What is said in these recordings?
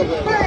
Obrigado.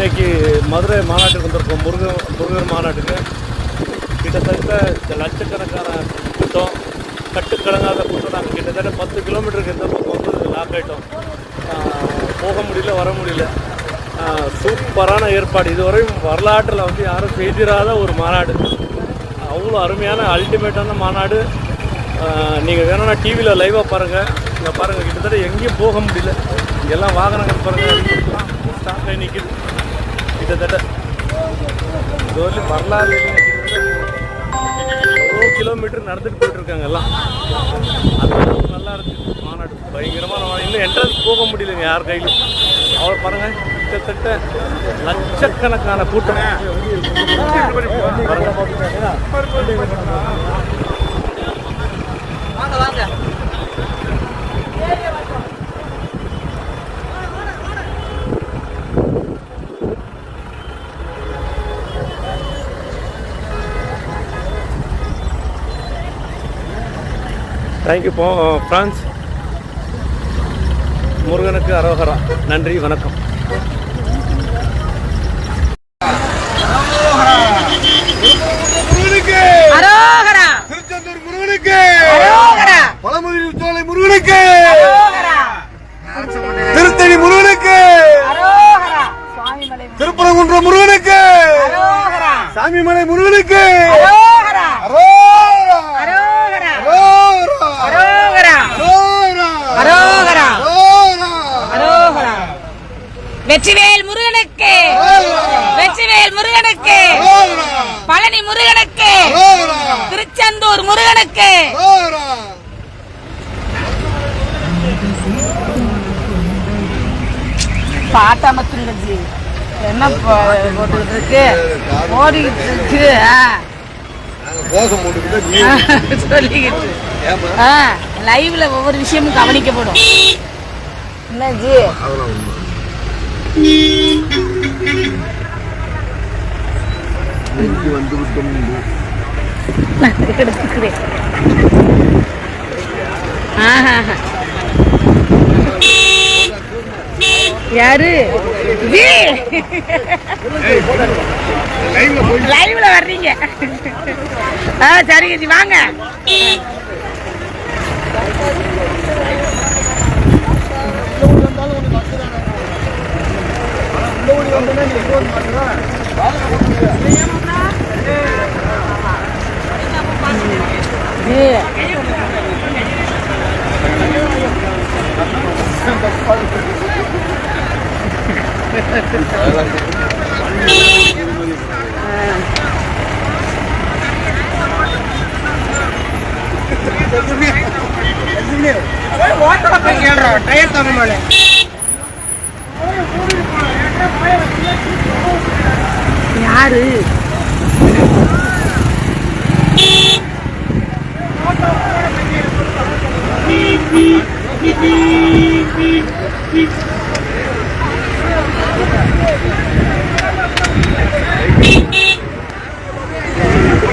இன்னைக்கு மதுரை மாநாட்டுக்கு வந்திருக்கோம். முருகன் முருகன் மாநாட்டுக்கு. கிட்டத்தட்ட இந்த லட்சக்கணக்கான கூட்டம் கட்டுக்கடங்காத கூட்டம் நாங்கள் கிட்டத்தட்ட பத்து கிலோமீட்டருக்கு இந்த பக்கம் வந்து லாக் ஆகிட்டோம் போக முடியல வர முடியல. சூப்பரான ஏற்பாடு. இதுவரையும் வரலாற்றில் வந்து யாரும் செய்திராத ஒரு மாநாடு. அவ்வளோ அருமையான அல்டிமேட்டான மாநாடு. நீங்கள் வேணும்னா டிவியில் லைவாக பாருங்கள் இங்கே பாருங்கள் கிட்டத்தட்ட எங்கேயும் போக முடியல. எல்லாம் வாகனங்கள் பாருங்கள் ஸ்டாப் நிற்கிது கிட்டத்தட்ட வரலாறு எவ்வளோ கிலோமீட்டர் நடந்துட்டு போயிட்டு இருக்காங்க எல்லாம் அந்த நல்லா இருக்குது மாநாடு பயங்கரமான மாநாடு. இன்னும் என்ட்ரன்ஸ் போக முடியலங்க யார் கையிலும். அவ்வளோ பாருங்க. கிட்டத்தட்ட லட்சக்கணக்கான கூட்டம். தேங்க்யூ போ ஃப்ரான்ஸ் முருகனுக்கு அரோகரா நன்றி வணக்கம் முருகனுக்கு அரோகரா திருச்செந்தூர் முருகனுக்கு அரோகரா பழமுதிர் சோலை முருகனுக்கு அரோகரா திருத்தணி முருகனுக்கு அரோகரா சுவாமிமலை திருப்பரங்குன்றம் முருகனுக்கு அரோகரா சாமிமலை முருகனுக்கு அரோகரா அரோரா! அரோகரா அரோரா! அரோகரா அரோரா! அரோகரா அரோரா! அரோகரா வெற்றிவேல் முருகனுக்கு. வெற்றிவேல் முருகனுக்கு! பழனி முருகனுக்கு! திருச்செந்தூர் முருகனுக்கு. அரோரா! பாட்டாமத்துங்க ஜி என்ன போட்டுக்கிட்டு இருக்கு ஓடிக்கிட்டு இருக்கு சொல்லிக்கிட்டு லைவ்ல ஒவ்வொரு விஷயமும் கவனிக்கப்படும். என்ன ஜி யாரு? லைவ்ல வர்றீங்க. ஆ சரிங்க வாட்டர் கேள்றோம் டயர் தகுந்த யாரு?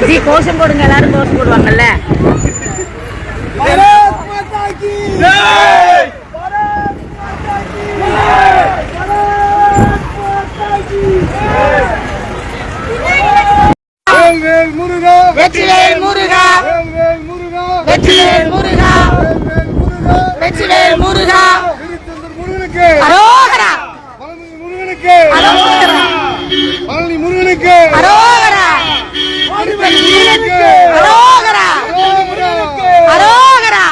ஜி கோஷம் போடுங்க எல்லாரும் கோஷம் போடுவாங்கல்ல? வெற்றிவேல் முருகா. வேல் வேல் முருகா வெற்றிவேல் முருகா. வேல் வேல் முருகா வெற்றிவேல் முருகா. முருகனுக்கு அரோகரா. முருகனுக்கு அரோகரா. பழனி முருகனுக்கு அரோகரா. திருப்பதி முருகனுக்கு அரோகரா. அரோகரா. அரோகரா.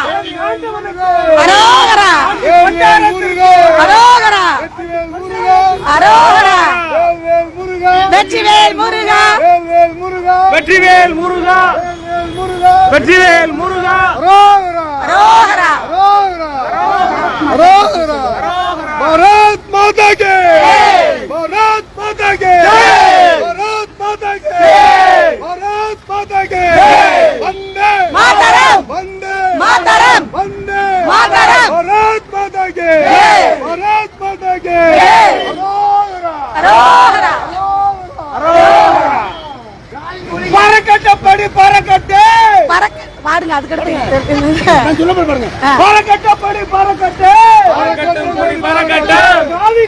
அரோகரா. வேல் வேல் முருகா. அரோகரா. வெற்றிவேல் வெற்றிவேல் முருகா. வெற்றிவேல் முருகா. பாரத் மாதா கே. பாரத் மாதா கே. பாரத் மாதா கே. பாரத் மாதா கே. வந்தே. மாதரம். வந்தே. மாதரம். வந்தே. மாதரம். பாரத் மாதா கே. பாரத் மாதா கே. அரோகரா. அரோகரா. கொடி பறக்கட்டு. பாடுங்க அதுக்கடுத்து சொல்ல பாருங்க. பறக்கட்ட படி பறக்கட்டு. காவி